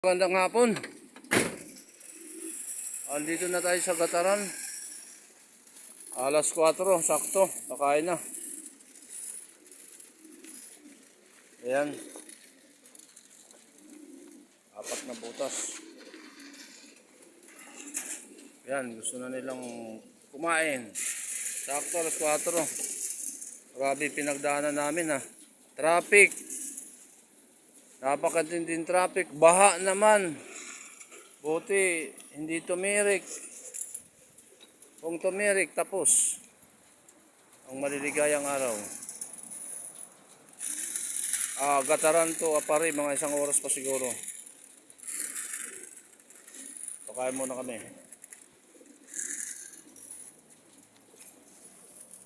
Magandang hapon. Andito na tayo sa Gataran. Alas 4, sakto. Kakain na. Ayan. Apat na butas. Ayan, gusto na nilang kumain. Sakto, alas 4. Grabe, pinagdaanan namin ha. Traffic. Napakatinding traffic. Baha naman. Buti, hindi tumirik. Kung tumirik, tapos. Ang maliligayang araw. Ah, gataran to, apari, mga isang oras pa siguro. Pakain muna kami.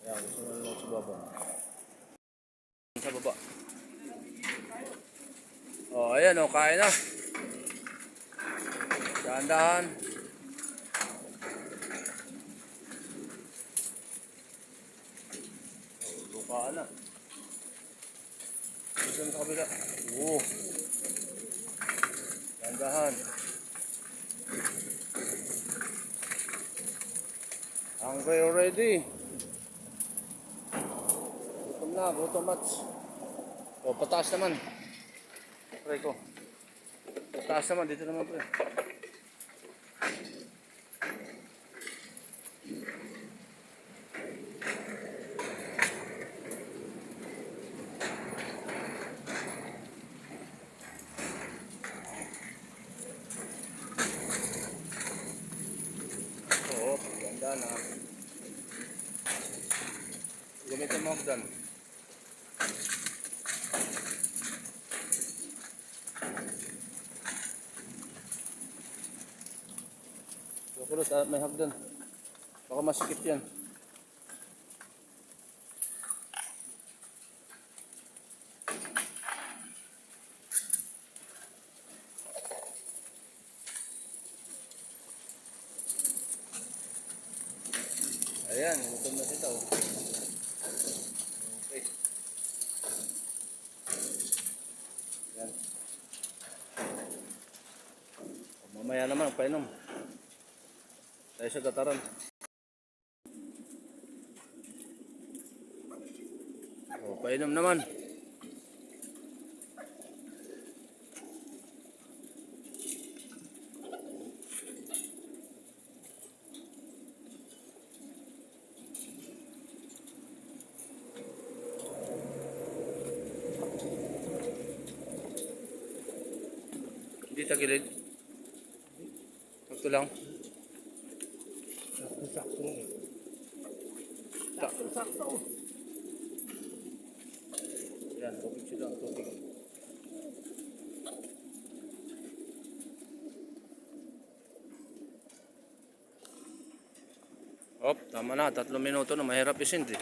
Ayan, gusto lang sa baba. Sa baba. Oh, ayan oh, kain na. Dahan-dahan. Oh, bukaan na. Dito sa kabila. Oo. Dahan-dahan. Hungry already. Gutom na, gutom mats. O, pataas naman. Pre ko. Taas naman, dito naman pre. Oo, ganda na. Gamitin mo hagdan. Kulot, ah, may hagdan. Baka masikip yan. Ayan, gutom na sila. oh. Okay. Ayan. Mamaya naman, painom. Tayo sa gataran. O, painom naman. Hindi tagilid. Ito lang. Sakto-sakto. Tak. Sakto-sakto. Yan, tubig sila, tubig. Op, tama na, tatlong minuto na, mahirap isindi.